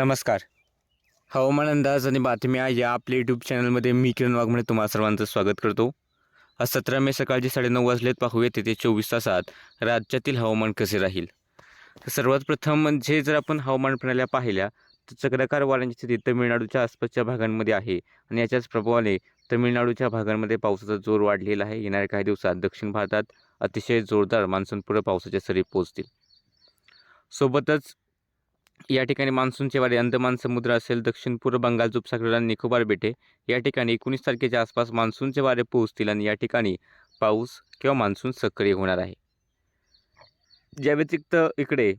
नमस्कार. हो, हवामान अंदाज आणि बातम्या या आपल्या यूट्यूब चॅनलमध्ये मी किरण वाघमणे तुम्हाला सर्वांचं स्वागत करतो. आज सतरा मे सकाळचे साडेनऊ वाजलेत. पाहूया तिथे चोवीस तासात राज्यातील हवामान कसे राहील. तर सर्वात प्रथम म्हणजे जर आपण हवामान प्रणाल्या पाहिल्या तर चक्राकार वाऱ्यांची स्थिती तमिळनाडूच्या आसपासच्या भागांमध्ये आहे आणि याच्याच प्रभावाने तमिळनाडूच्या भागांमध्ये पावसाचा जोर वाढलेला आहे. येणाऱ्या काही दिवसात दक्षिण भारतात अतिशय जोरदार मान्सूनपूर्व पावसाच्या सरी पोहोचतील. सोबतच या ठिकाणी मान्सूनचे वारे अंदमान समुद्र असेल दक्षिण पूर्व बंगाल उपसागर आणि निकोबार बेटे. या ठिकाणी एकोणीस तारखेच्या आसपास मान्सूनचे वारे पोहोचतील आणि या ठिकाणी पाऊस किंवा मान्सून सक्रिय होणार आहे. ज्या व्यतिरिक्त इकडे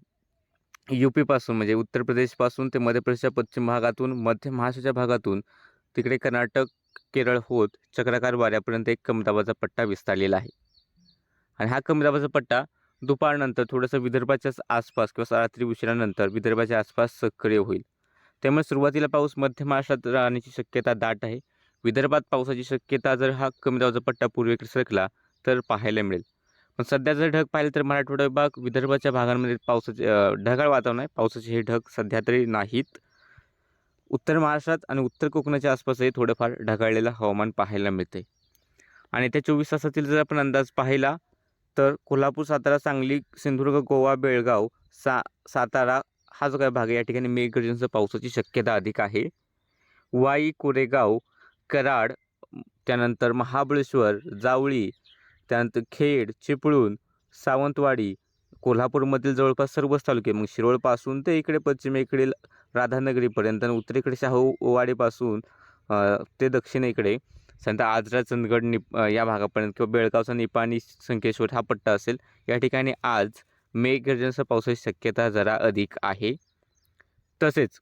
यू पीपासून म्हणजे उत्तर प्रदेशपासून ते मध्य प्रदेशच्या पश्चिम भागातून मध्य महाराष्ट्राच्या भागातून तिकडे कर्नाटक केरळ होत चक्राकार वाऱ्यापर्यंत एक कमी दाबाचा पट्टा विस्तारलेला आहे. आणि हा कमी दाबाचा पट्टा दुपारनंतर थोडंसं विदर्भाच्याच आसपास किंवा रात्री उशिरानंतर विदर्भाच्या आसपास सक्रिय होईल. त्यामुळे सुरुवातीला पाऊस मध्य महाराष्ट्रात राहण्याची शक्यता दाट आहे. विदर्भात पावसाची शक्यता जर हा कमी दाबाचा पट्टा पूर्वेकडे सरकला तर पाहायला मिळेल. पण सध्या जर ढग पाहिलं तर मराठवाडा विभाग विदर्भाच्या भागांमध्ये पावसाचे ढगाळ वातावरण आहे. पावसाचे हे ढग सध्या तरी नाहीत. उत्तर महाराष्ट्रात आणि उत्तर कोकणाच्या आसपासही थोडंफार ढगाळलेलं हवामान पाहायला मिळते आणि त्या चोवीस तासातील जर आपण अंदाज पाहिला तर कोल्हापूर सातारा सांगली सिंधुदुर्ग गोवा बेळगाव सा सातारा हा जो काही भाग आहे या ठिकाणी मेघगर्जनेसह पावसाची शक्यता अधिक आहे. वाई कोरेगाव कराड त्यानंतर महाबळेश्वर जावळी त्यानंतर खेड चिपळूण सावंतवाडी कोल्हापूरमधील जवळपास सर्वच तालुके मग शिरोळपासून ते इकडे पश्चिमेकडील राधानगरीपर्यंत आणि उत्तरेकडे शाहूवाडीपासून ते दक्षिणेकडे संत आजरा चंदगड निप या भागापर्यंत किंवा बेळगावचा निपाणी संकेश्वर हा पट्टा असेल या ठिकाणी आज मेघगर्जनेसह पावसाची शक्यता जरा अधिक आहे. तसेच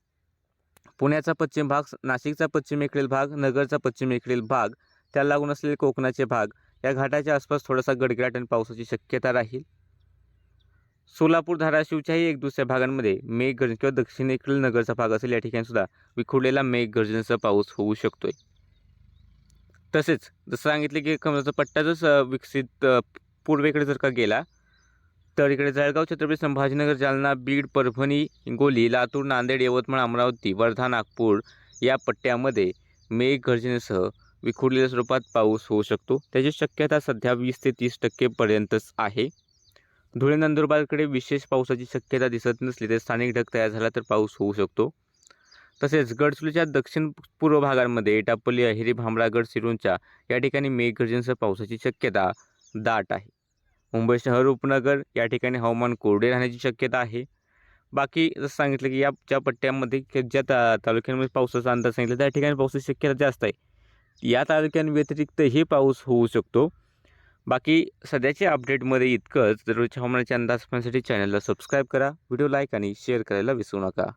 पुण्याचा पश्चिम भाग नाशिकचा पश्चिमेकडील भाग नगरचा पश्चिमेकडील भाग त्याला लागून असलेले कोकणाचे भाग या घाटाच्या आसपास थोडासा गडगडाट आणि पावसाची शक्यता राहील. सोलापूर धाराशिवच्याही एक दुसऱ्या भागांमध्ये मेघगर्जन किंवा दक्षिणेकडील नगरचा भाग असेल या ठिकाणी सुद्धा विखुरलेला मेघगर्जनेसह पाऊस होऊ शकतोय. तसेच जसं सांगितलं की कमलाचा पट्टा जर विकसित पूर्वेकडे जर का गेला तर इकडे जळगाव छत्रपती संभाजीनगर जालना बीड परभणी हिंगोली लातूर नांदेड यवतमाळ अमरावती वर्धा नागपूर या पट्ट्यामध्ये मेघगर्जनेसह विखुरलेल्या स्वरूपात पाऊस होऊ शकतो. त्याची शक्यता सध्या वीस ते तीस टक्केपर्यंतच आहे. धुळे नंदुरबारकडे विशेष पावसाची शक्यता दिसत नसली तर स्थानिक ढग तयार झाला तर पाऊस होऊ शकतो. तसेच गडचिरोलीच्या दक्षिण पूर्व भागांमध्ये एटापल्ली अहिरी भामरागड सिरूंच्या या ठिकाणी मेघगर्जनेसह पावसाची शक्यता दाट आहे. मुंबई शहर उपनगर या ठिकाणी हवामान कोरडे राहण्याची शक्यता आहे. बाकी जसं सांगितलं की या ज्या पट्ट्यांमध्ये ज्या ता तालुक्यांमध्ये पावसाचा अंदाज सांगितला त्या ठिकाणी पावसाची शक्यता जास्त आहे. या तालुक्यांव्यतिरिक्तही पाऊस होऊ शकतो. बाकी सध्याच्या अपडेटमध्ये इतकंच. दररोजच्या हवामानाचे अंदाज पाहण्यासाठी चॅनलला सबस्क्राईब करा व्हिडिओ लाईक आणि शेअर करायला विसरू नका.